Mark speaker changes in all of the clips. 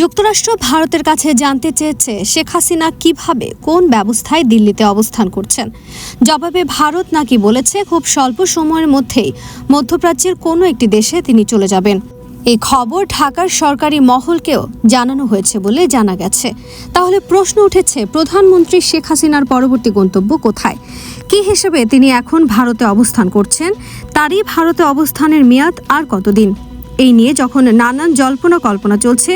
Speaker 1: যুক্তরাষ্ট্র ভারতের কাছে জানতে চেয়েছে শেখ হাসিনা কীভাবে, কোন ব্যবস্থায় দিল্লিতে অবস্থান করছেন। জবাবে ভারত নাকি বলেছে, খুব স্বল্প সময়ের মধ্যেই মধ্যপ্রাচ্যের কোনো একটি দেশে তিনি চলে যাবেন। এই খবর ঢাকার সরকারি মহলকেও জানানো হয়েছে বলে জানা গেছে। তাহলে প্রশ্ন উঠেছে, প্রধানমন্ত্রী শেখ হাসিনার পরবর্তী গন্তব্য কোথায়? কী হিসেবে তিনি এখন ভারতে অবস্থান করছেন? তারই ভারতে অবস্থানের মেয়াদ আর কতদিন? এই নিয়ে যখন নানান জল্পনা কল্পনা চলছে,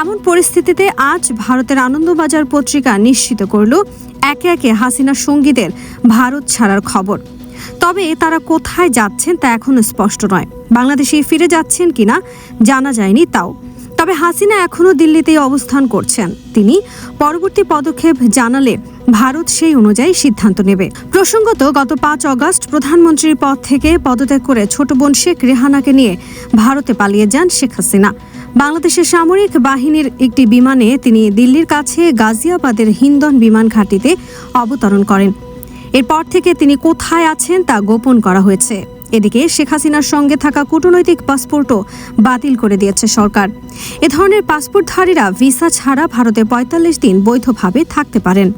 Speaker 1: এমন পরিস্থিতিতে আজ ভারতের আনন্দবাজার পত্রিকা নিশ্চিত করল একে একে হাসিনা সঙ্গীদের ভারত ছাড়ার খবর। তবে তারা কোথায় যাচ্ছেন তা এখনও স্পষ্ট নয়। বাংলাদেশে ফিরে যাচ্ছেন কিনা জানা যায়নি তাও। তবে হাসিনা এখনও দিল্লিতেই অবস্থান করছেন। তিনি পরবর্তী পদক্ষেপ জানালে ভারত সেই অনুযায়ী সিদ্ধান্ত নেবে। প্রসঙ্গত, গত পাঁচ অগস্ট প্রধানমন্ত্রীর পদ থেকে পদত্যাগ করে ছোট বোন শেখ রেহানাকে নিয়ে ভারতে পালিয়ে যান শেখ হাসিনা। বাংলাদেশের সামরিক বাহিনীর একটি বিমানে তিনি দিল্লির কাছে গাজিয়াবাদের হিন্দন বিমান ঘাঁটিতে অবতরণ করেন। এরপর থেকে তিনি কোথায় আছেন তা গোপন করা হয়েছে। এদিকে শেখ হাসিনার সঙ্গে থাকা কূটনৈতিক পাসপোর্টও বাতিল করে দিয়েছে সরকার। এ ধরনের পাসপোর্টধারীরা ভিসা ছাড়া ভারতে পঁয়তাল্লিশ দিন বৈধভাবে থাকতে পারেন।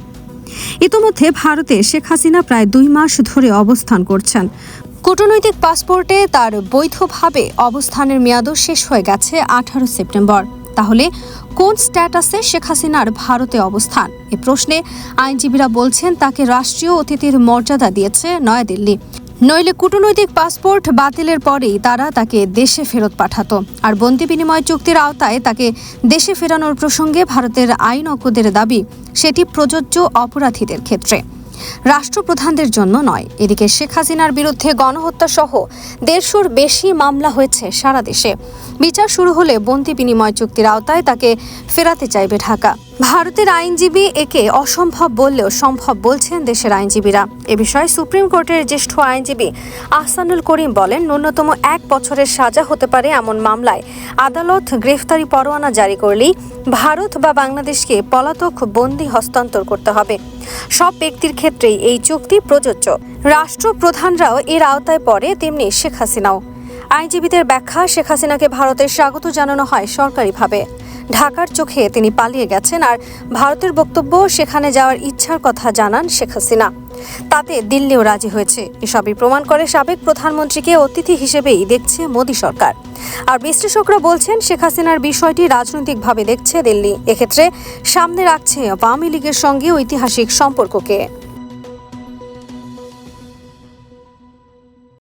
Speaker 1: ইতোমধ্যে ভারতে শেখ হাসিনা প্রায় দুই মাস ধরে অবস্থান করছেন। কূটনৈতিক পাসপোর্টে তার বৈধভাবে অবস্থানের মেয়াদও শেষ হয়ে গেছে আঠারো সেপ্টেম্বর। তাহলে কোন স্ট্যাটাসে শেখ হাসিনার ভারতে অবস্থান? এ প্রশ্নে আইনজীবীরা বলছেন, তাকে রাষ্ট্রীয় অতিথির মর্যাদা দিয়েছে নয়াদিল্লি। নইলে কূটনৈতিক পাসপোর্ট বাতিলের পরেই তারা তাকে দেশে ফেরত পাঠাত। আর বন্দি বিনিময় চুক্তির আওতায় তাকে দেশে ফেরানোর প্রসঙ্গে ভারতের আইনজ্ঞদের দাবি, সেটি প্রযোজ্য অপরাধীদের ক্ষেত্রে। রাষ্ট্রপ্রধানদের জন্য নয়, এদিকে শেখ হাসিনার বিরুদ্ধে গণহত্যা সহ দেড়শোর বেশি মামলা হয়েছে সারা দেশে। বিচার শুরু হলে বন্দি বিনিময় চুক্তির আওতায় তাকে ফেরাতে চাইবে ঢাকা। ভারতের আইনজীবী একে অসম্ভব বললেও সম্ভব বলছেন দেশের আইনজীবীরা। এ বিষয়ে সুপ্রিম কোর্টের জ্যেষ্ঠ আইনজীবী আহসানুল করিম বলেন, ন্যূনতম এক বছরের সাজা হতে পারে এমন মামলায় আদালত গ্রেফতারি পরোয়ানা জারি করলেই ভারত বা বাংলাদেশকে পলাতক বন্দি হস্তান্তর করতে হবে। সব ব্যক্তির ক্ষেত্রেই এই চুক্তি প্রযোজ্য। রাষ্ট্রপ্রধানরাও এর আওতায় পড়ে, তেমনি শেখ হাসিনাও। আইনজীবীদের ব্যাখ্যা, শেখ হাসিনাকে ভারতের স্বাগত জানানো হয় সরকারিভাবে। ঢাকার চোখে তিনি পালিয়ে গেছেন আর ভারতের বক্তব্য, সেখানে যাওয়ার ইচ্ছার কথা জানান শেখ হাসিনা। তাতে দিল্লিও রাজি হয়েছে। এসবই প্রমাণ করে সাবেক প্রধানমন্ত্রীকে অতিথি হিসেবেই দেখছে মোদী সরকার। আর বিশ্লেষকরা বলছেন, শেখ হাসিনার বিষয়টি রাজনৈতিকভাবে দেখছে দিল্লি। এক্ষেত্রে সামনে রাখছে আওয়ামী লীগের সঙ্গে ঐতিহাসিক সম্পর্ককে।